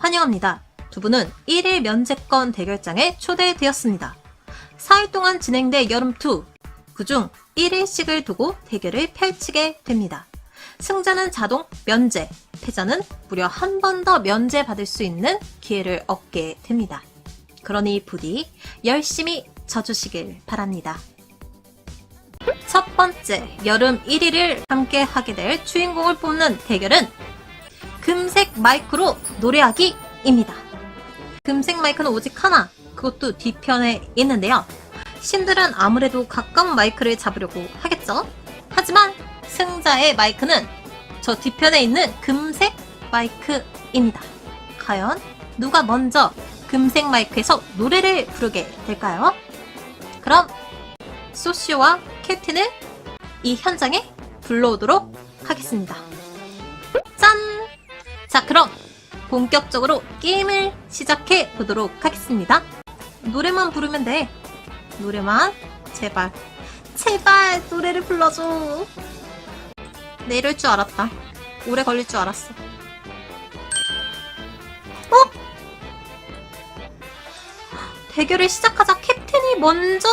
환영합니다. 두 분은 1일 면제권 대결장에 초대되었습니다. 4일 동안 진행될 여름2, 그중 1일씩을 두고 대결을 펼치게 됩니다. 승자는 자동 면제, 패자는 무려 한 번 더 면제 받을 수 있는 기회를 얻게 됩니다. 그러니 부디 열심히 져주시길 바랍니다. 첫 번째 여름 1위를 함께 하게 될 주인공을 뽑는 대결은 금색 마이크로 노래하기입니다. 금색 마이크는 오직 하나, 그것도 뒤편에 있는데요. 신들은 아무래도 가까운 마이크를 잡으려고 하겠죠? 하지만 승자의 마이크는 저 뒤편에 있는 금색 마이크입니다. 과연 누가 먼저 금색 마이크에서 노래를 부르게 될까요? 그럼 소시오와 캡틴을 이 현장에 불러오도록 하겠습니다. 짠! 자, 그럼 본격적으로 게임을 시작해 보도록 하겠습니다. 노래만 부르면 돼. 노래만. 제발. 제발 노래를 불러줘. 내 이럴 줄 알았다. 오래 걸릴 줄 알았어. 어? 대결을 시작하자 캡틴이 먼저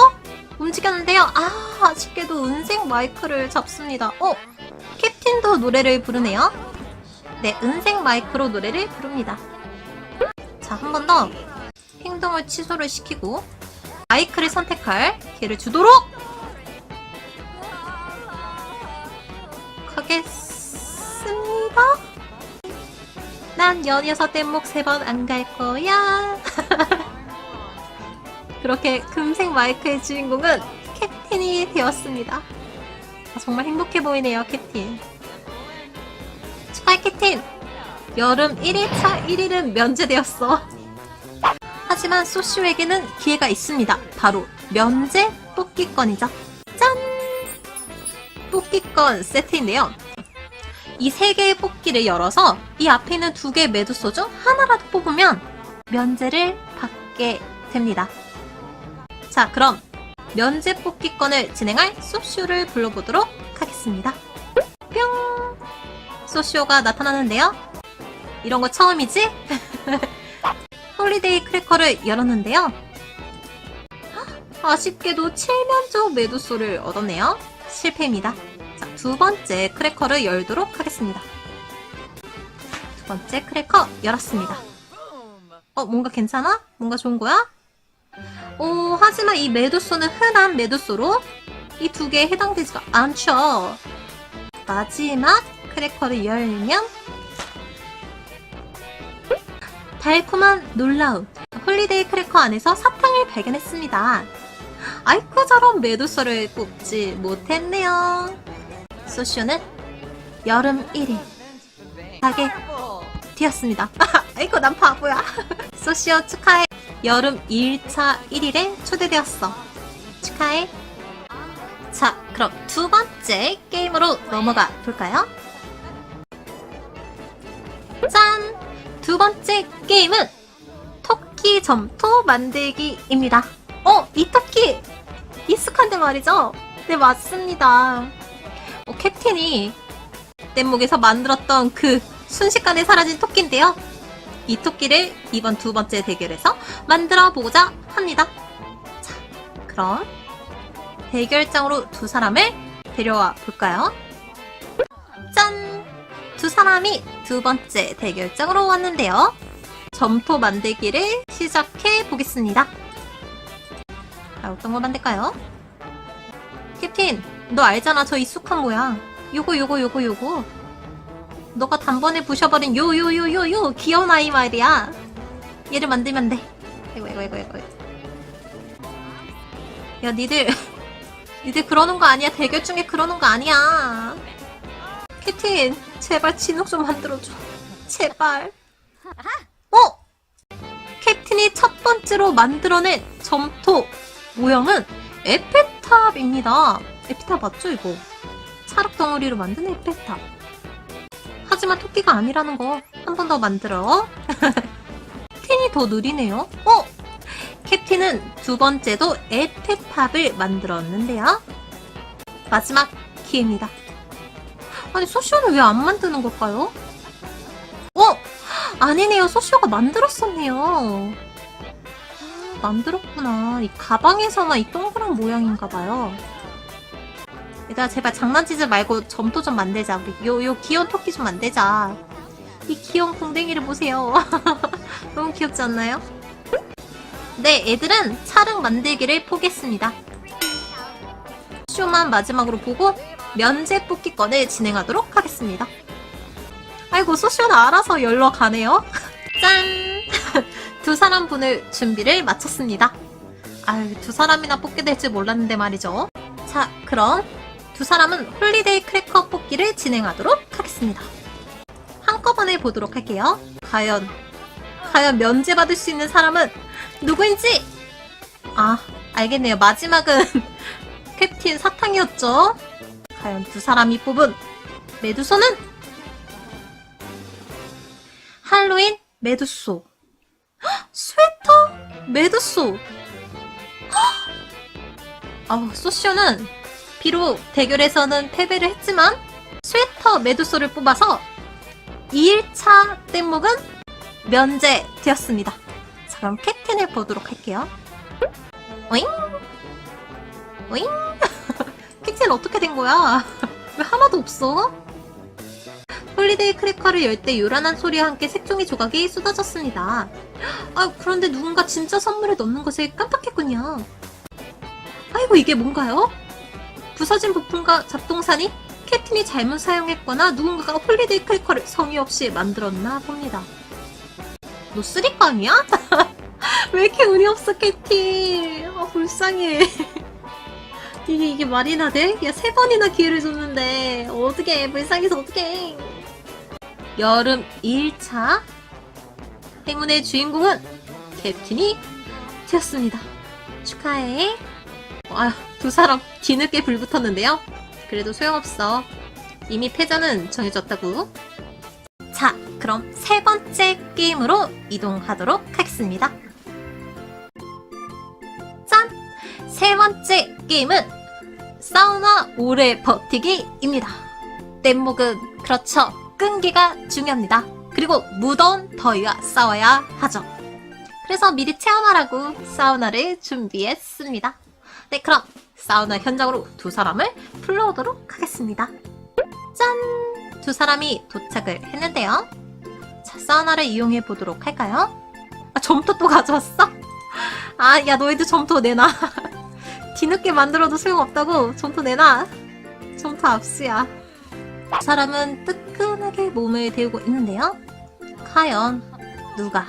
움직였는데요. 아, 아쉽게도 은색 마이크를 잡습니다. 어? 캡틴도 노래를 부르네요. 네, 은색 마이크로 노래를 부릅니다. 자, 한 번 더 행동을 취소를 시키고 마이크를 선택할 기회를 주도록 하겠습니다. 난 연이어서 뗏목 세 번 안 갈 거야. 그렇게 금색 마이크의 주인공은 캡틴이 되었습니다. 아, 정말 행복해 보이네요, 캡틴. 캡틴! 여름 1일차 1일은 면제되었어. 하지만 소시오에게는 기회가 있습니다. 바로 면제 뽑기권이죠. 짠! 뽑기권 세트인데요. 이 세 개의 뽑기를 열어서 이 앞에 있는 두 개의 매두소 중 하나라도 뽑으면 면제를 받게 됩니다. 자, 그럼 면제 뽑기권을 진행할 소쇼를 불러보도록 하겠습니다. 뿅! 소쇼가 나타나는데요. 이런 거 처음이지? 홀리데이 크래커를 열었는데요. 아쉽게도 칠면조 매두소를 얻었네요. 실패입니다. 자, 두 번째 크래커를 열도록 하겠습니다. 두 번째 크래커 열었습니다. 어, 뭔가 괜찮아? 뭔가 좋은 거야? 오, 하지만 이 매두소는 흔한 매두소로 이 두 개에 해당되지가 않죠. 마지막 크래커를 열면 달콤한 놀라움 홀리데이 크래커 안에서 사탕을 발견했습니다. 아이고 저런 매두소를 뽑지 못했네요. 소쇼는 여름 1위 가게 되었습니다. 아이고 난 바보야. 소시오 축하해. 여름 2일차 1일에 초대되었어. 축하해. 자, 그럼 두 번째 게임으로 넘어가 볼까요? 짠! 두 번째 게임은 토끼 점토 만들기입니다. 어, 이 토끼! 익숙한데 말이죠? 네, 맞습니다. 어, 캡틴이 뗏목에서 만들었던 그 순식간에 사라진 토끼인데요. 이 토끼를 이번 두 번째 대결에서 만들어 보고자 합니다. 자, 그럼 대결장으로 두 사람을 데려와 볼까요? 짠! 두 사람이 두 번째 대결장으로 왔는데요. 점토 만들기를 시작해 보겠습니다. 자, 어떤 거 만들까요? 캡틴, 너 알잖아. 저 익숙한 모양. 요거, 요거, 요거, 요거. 너가 단번에 부셔버린 요, 요, 요, 요, 요. 귀여운 아이 말이야. 얘를 만들면 돼. 이거, 이거, 이거, 이거. 야, 니들. 니들 그러는 거 아니야. 대결 중에 그러는 거 아니야. 캡틴, 제발 진흙 좀 만들어줘. 제발. 어? 캡틴이 첫 번째로 만들어낸 점토 모형은 에페탑입니다. 에피탑 맞죠, 이거? 찰흙 덩어리로 만든 에페탑. 하지만 토끼가 아니라는 거 한 번 더 만들어. 캡틴이 더 느리네요. 어? 캡틴은 두 번째도 에페탑을 만들었는데요. 마지막 기회입니다. 아니, 소시오는 왜 안 만드는 걸까요? 어? 아니네요. 소쇼가 만들었었네요. 아, 만들었구나. 이 가방에서만 이 동그란 모양인가 봐요. 얘들아, 제발 장난치지 말고 점토 좀 만들자. 우리 요, 요 귀여운 토끼 좀 만들자. 이 귀여운 궁뎅이를 보세요. 너무 귀엽지 않나요? 네, 애들은 차릉 만들기를 포기했습니다. 쇼만 마지막으로 보고 면제 뽑기권을 진행하도록 하겠습니다. 아이고, 소쇼는 알아서 열러 가네요. 짠! 두 사람 분을 준비를 마쳤습니다. 아유, 두 사람이나 뽑게 될 줄 몰랐는데 말이죠. 자, 그럼 두 사람은 홀리데이 크래커 뽑기를 진행하도록 하겠습니다. 한꺼번에 보도록 할게요. 과연, 과연 면제받을 수 있는 사람은 누구인지! 아, 알겠네요. 마지막은 캡틴 사탕이었죠? 과연 두 사람이 뽑은 메두소는? 할로윈 메두소. 헉, 스웨터 메두소. 헉! 아우, 소쇼는 비록 대결에서는 패배를 했지만 스웨터 메두소를 뽑아서 2일차 뗏목은 면제되었습니다. 자, 그럼 캡틴을 보도록 할게요. 오잉? 오잉? 캡틴 어떻게 된 거야? 왜 하나도 없어? 홀리데이 크래커를 열 때 요란한 소리와 함께 색종이 조각이 쏟아졌습니다. 아, 그런데 누군가 진짜 선물을 넣는 것을 깜빡했군요. 아이고, 이게 뭔가요? 부서진 부품과 잡동사니 캡틴이 잘못 사용했거나 누군가가 홀리데이 크래커를 성의 없이 만들었나 봅니다. 너 쓰리깡이야? 왜 이렇게 운이 없어, 캡틴? 아, 불쌍해. 이게, 이게 말이나 돼? 야, 세 번이나 기회를 줬는데, 어떻게 불쌍해서 어떡해. 여름 2일차. 행운의 주인공은 캡틴이 되었습니다. 축하해. 아휴, 두 사람 뒤늦게 불붙었는데요. 그래도 소용없어. 이미 패자는 정해졌다고. 자, 그럼 세 번째 게임으로 이동하도록 하겠습니다. 짠! 세 번째 게임은 사우나 오래 버티기입니다. 뗏목은 그렇죠. 끈기가 중요합니다. 그리고 무더운 더위와 싸워야 하죠. 그래서 미리 체험하라고 사우나를 준비했습니다. 네, 그럼 사우나 현장으로 두 사람을 불러오도록 하겠습니다. 짠! 두 사람이 도착을 했는데요. 자, 사우나를 이용해 보도록 할까요? 아, 점토 또 가져왔어? 아, 야, 너희들 점토 내놔. 뒤늦게 만들어도 소용없다고 점토 내놔. 점토 압수야. 두 사람은 뜨끈하게 몸을 데우고 있는데요. 과연 누가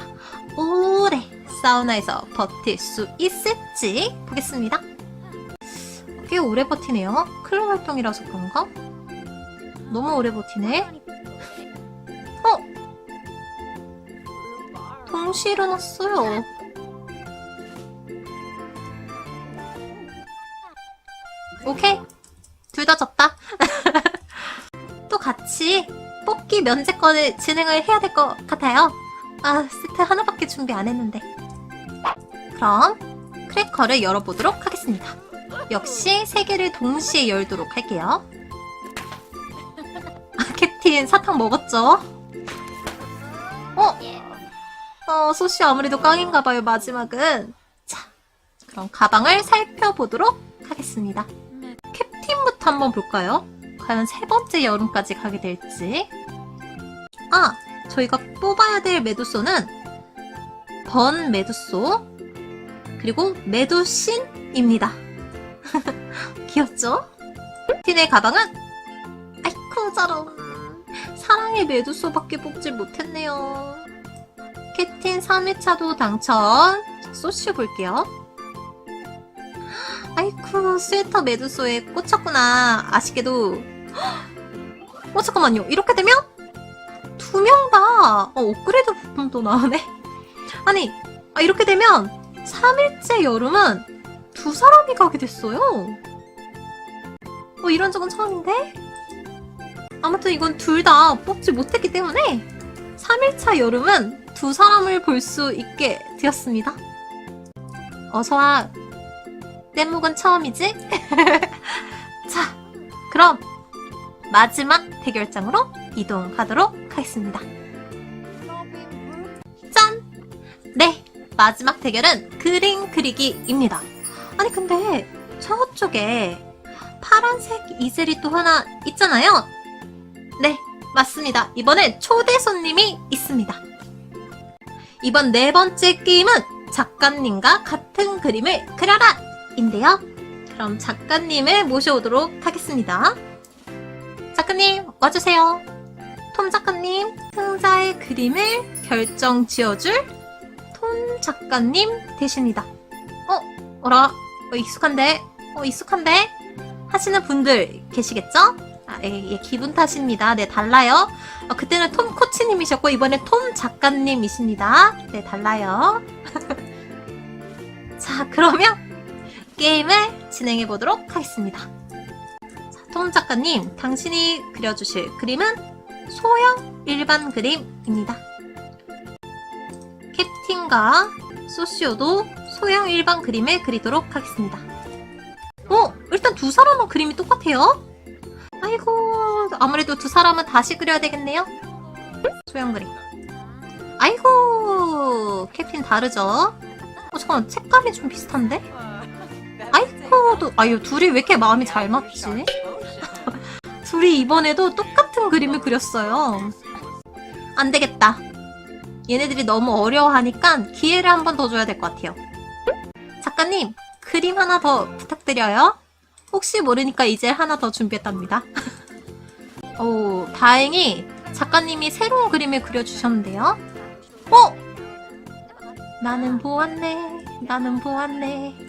오래 사우나에서 버틸 수 있을지 보겠습니다. 꽤 오래 버티네요. 클럽 활동이라서 그런가? 너무 오래 버티네. 어? 동시에 일어났어요. 오케이. 둘 다 졌다. 또 같이 뽑기 면제권을 진행을 해야 될 것 같아요. 아, 세트 하나밖에 준비 안 했는데. 그럼 크래커를 열어보도록 하겠습니다. 역시 세 개를 동시에 열도록 할게요. 아, 캡틴 사탕 먹었죠? 어? 어, 소시 아무래도 깡인가봐요, 마지막은. 자, 그럼 가방을 살펴보도록 하겠습니다. 캡틴부터 한번 볼까요? 과연 세 번째 여름까지 가게 될지. 아, 저희가 뽑아야 될 메두소는 번 메두소, 그리고 메두신입니다. 귀엽죠? 틴의 가방은 아이쿠 저런 사랑의 메두소밖에 뽑질 못했네요. 캡틴 3회차도 당첨. 소시 볼게요. 아이쿠 스웨터 메두소에 꽂혔구나. 아쉽게도 어 잠깐만요. 이렇게 되면 두 명 다 어, 업그레이드 부품도 나오네. 아니 아, 이렇게 되면 3일째 여름은 두 사람이 가게 됐어요. 어, 이런 적은 처음인데? 아무튼 이건 둘 다 뽑지 못했기 때문에 3일차 여름은 두 사람을 볼 수 있게 되었습니다. 어서와. 뗏목은 처음이지? 자, 그럼 마지막 대결장으로 이동하도록 하겠습니다. 네, 마지막 대결은 그림 그리기입니다. 아니, 근데 저쪽에 파란색 이슬이 또 하나 있잖아요. 네, 맞습니다. 이번엔 초대 손님이 있습니다. 이번 네 번째 게임은 작가님과 같은 그림을 그려라! 인데요. 그럼 작가님을 모셔오도록 하겠습니다. 작가님, 와주세요. 톰 작가님, 승자의 그림을 결정 지어줄 톰 작가님 되십니다. 어, 어라, 어, 익숙한데? 어, 익숙한데? 하시는 분들 계시겠죠? 아, 예, 예, 기분 탓입니다. 네, 달라요. 어, 그때는 톰 코치님이셨고, 이번에 톰 작가님이십니다. 네, 달라요. 자, 그러면 게임을 진행해 보도록 하겠습니다. 자, 톰 작가님, 당신이 그려주실 그림은 소형 일반 그림입니다. 캡틴과 소시오도 소형 일반 그림을 그리도록 하겠습니다. 어, 일단 두 사람은 그림이 똑같아요. 아이고, 아무래도 두 사람은 다시 그려야 되겠네요. 소형 그림. 아이고, 캡틴 다르죠? 어, 잠깐만, 색감이 좀 비슷한데? 또, 아유, 둘이 왜 이렇게 마음이 잘 맞지? 둘이 이번에도 똑같은 그림을 그렸어요. 안 되겠다. 얘네들이 너무 어려워하니까 기회를 한 번 더 줘야 될 것 같아요. 작가님, 그림 하나 더 부탁드려요. 혹시 모르니까 이제 하나 더 준비했답니다. 오, 다행히 작가님이 새로운 그림을 그려주셨는데요. 어? 나는 보았네. 나는 보았네.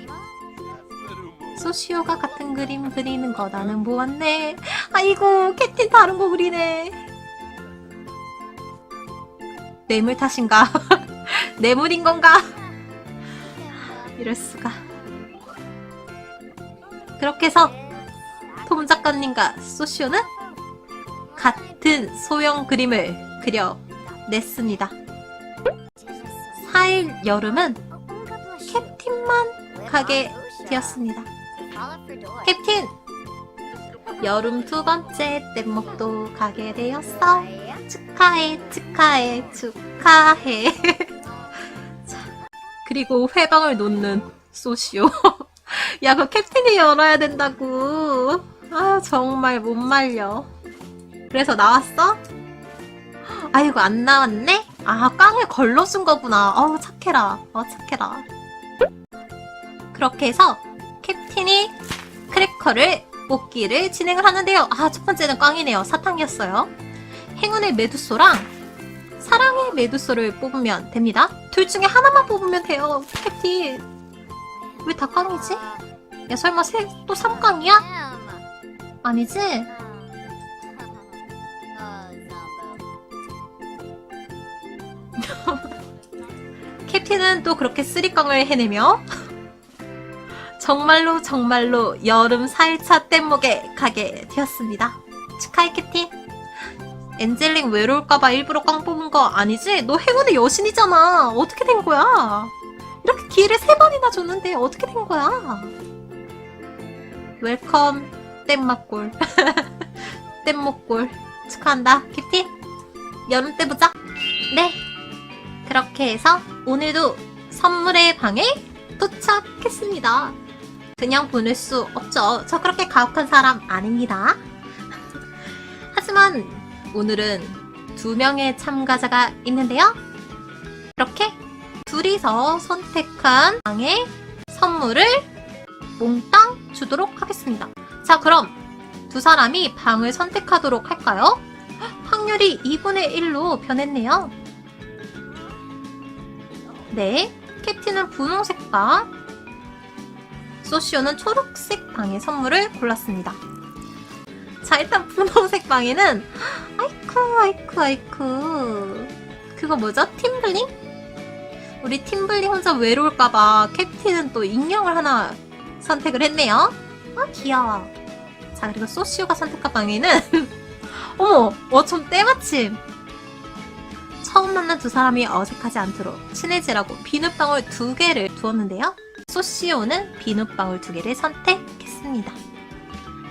소시오가 같은 그림 그리는 거 나는 보았네. 아이고, 캡틴 다른 거 그리네. 뇌물 탓인가? 뇌물인 건가? 이럴 수가. 그렇게 해서 톰 작가님과 소시오는 같은 소형 그림을 그려냈습니다. 4일 여름은 캡틴만 가게 되었습니다. 캡틴! 여름 두 번째 뗏목도 가게 되었어. 축하해, 축하해, 축하해. 자, 그리고 회방을 놓는 소시오. 야, 그 캡틴이 열어야 된다고. 아, 정말 못 말려. 그래서 나왔어? 아이고, 안 나왔네? 아, 깡에 걸러 쓴 거구나. 어우, 착해라. 어, 착해라. 그렇게 해서 캡틴이 크래커를 뽑기를 진행을 하는데요. 아, 첫 번째는 꽝이네요. 사탕이었어요. 행운의 메두소랑 사랑의 메두소를 뽑으면 됩니다. 둘 중에 하나만 뽑으면 돼요. 캡틴. 왜 다 꽝이지? 야, 설마 세, 또 3꽝이야? 아니지? 캡틴은 또 그렇게 쓰리꽝을 해내며 정말로 정말로 여름 4일차 뗏목에 가게 되었습니다. 축하해 캡틴. 엔젤링 외로울까봐 일부러 꽝 뽑은 거 아니지? 너 행운의 여신이잖아. 어떻게 된 거야? 이렇게 기회를 세 번이나 줬는데 어떻게 된 거야? 웰컴 뗏막골 뗏목골 축하한다 캡틴 여름 때 보자 네 그렇게 해서 오늘도 선물의 방에 도착했습니다 그냥 보낼 수 없죠 저 그렇게 가혹한 사람 아닙니다 하지만 오늘은 두 명의 참가자가 있는데요 이렇게 둘이서 선택한 방의 선물을 몽땅 주도록 하겠습니다. 자, 그럼 두 사람이 방을 선택하도록 할까요? 헉, 확률이 2분의 1로 변했네요. 네, 캡틴은 분홍색 방, 소시오는 초록색 방의 선물을 골랐습니다. 자, 일단 분홍색 방에는 아이쿠, 아이쿠, 아이쿠. 그거 뭐죠? 팀블링? 우리 팀블링 혼자 외로울까봐 캡틴은 또 인형을 하나 선택을 했네요. 아, 귀여워. 자, 그리고 소시오가 선택한 방에는 어머, 어쩜 때마침 처음 만난 두 사람이 어색하지 않도록 친해지라고 비눗방울 두 개를 두었는데요. 소시오는 비눗방울 두 개를 선택했습니다.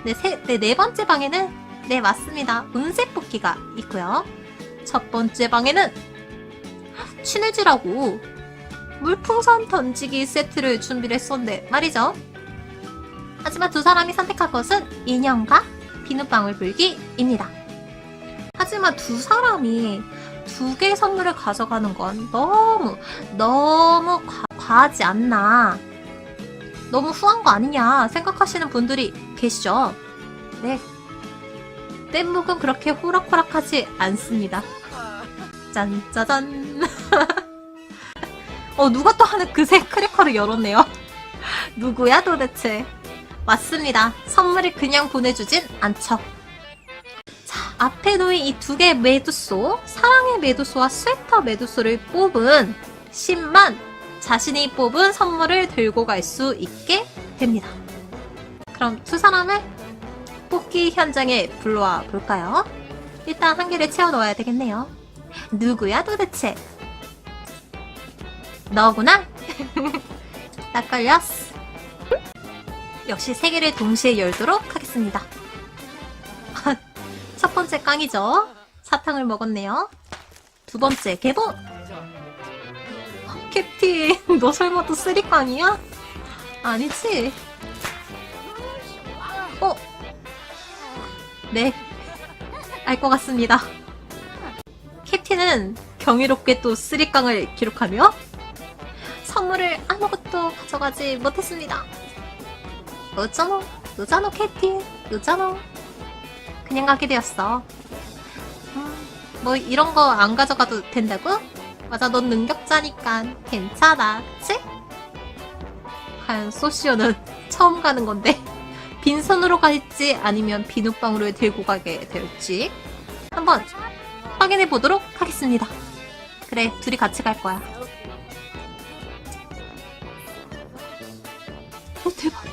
네, 세, 네, 네 번째 방에는 네, 맞습니다. 운세 뽑기가 있고요. 첫 번째 방에는 친해지라고 물풍선 던지기 세트를 준비를 했었는데 말이죠. 하지만 두 사람이 선택할 것은 인형과 비눗방울 불기입니다. 하지만 두 사람이 두 개의 선물을 가져가는 건 너무 너무 과, 과하지 않나 너무 후한 거 아니냐 생각하시는 분들이 계시죠? 네. 뗏목은 그렇게 호락호락하지 않습니다. 짠 짜잔. 어, 누가 또 하는 그새 크래커를 열었네요. 누구야 도대체? 맞습니다. 선물을 그냥 보내주진 않죠. 자, 앞에 놓인 이 두 개의 매두소, 사랑의 매두소와 스웨터 매두소를 뽑은 10만 자신이 뽑은 선물을 들고 갈 수 있게 됩니다. 그럼 두 사람을 뽑기 현장에 불러와 볼까요? 일단 한 개를 채워 넣어야 되겠네요. 누구야 도대체? 너구나? 딱 걸렸어. 역시 세 개를 동시에 열도록 하겠습니다. 첫 번째 깡이죠. 사탕을 먹었네요. 두 번째 개봉! 캡틴, 너 설마 또 쓰리깡이야? 아니지? 어? 네. 알 것 같습니다. 캡틴은 경이롭게 또 쓰리깡을 기록하며 선물을 아무것도 가져가지 못했습니다. 어쩌노? 어쩌노 캡틴? 어쩌노? 그냥 가게 되었어. 음, 뭐 이런 거 안 가져가도 된다고? 맞아, 넌 능력자니까 괜찮아, 그치? 과연 소시오는 처음 가는 건데 빈손으로 갈지 아니면 비눗방울을 들고 가게 될지 한번 확인해 보도록 하겠습니다. 그래, 둘이 같이 갈 거야. 오, 대박.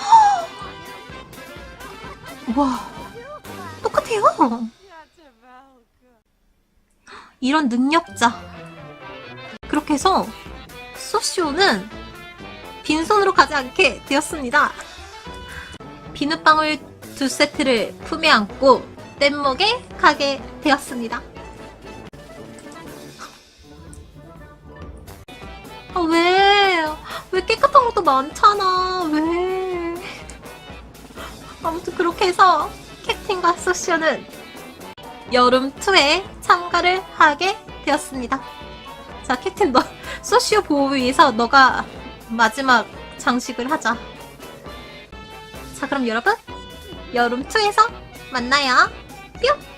와, 똑같아요. 이런 능력자. 그렇게 해서 소시오는 빈손으로 가지 않게 되었습니다. 비눗방울 두 세트를 품에 안고 뗏목에 가게 되었습니다. 아, 왜? 왜 깨끗한 것도 많잖아. 왜? 아무튼 그렇게 해서 캡틴과 소시오는 여름 2에 참가를 하게 되었습니다. 자, 캡틴 너, 소시오 보호를 위해서 너가 마지막 장식을 하자. 자, 그럼 여러분, 여름 2에서 만나요. 뿅!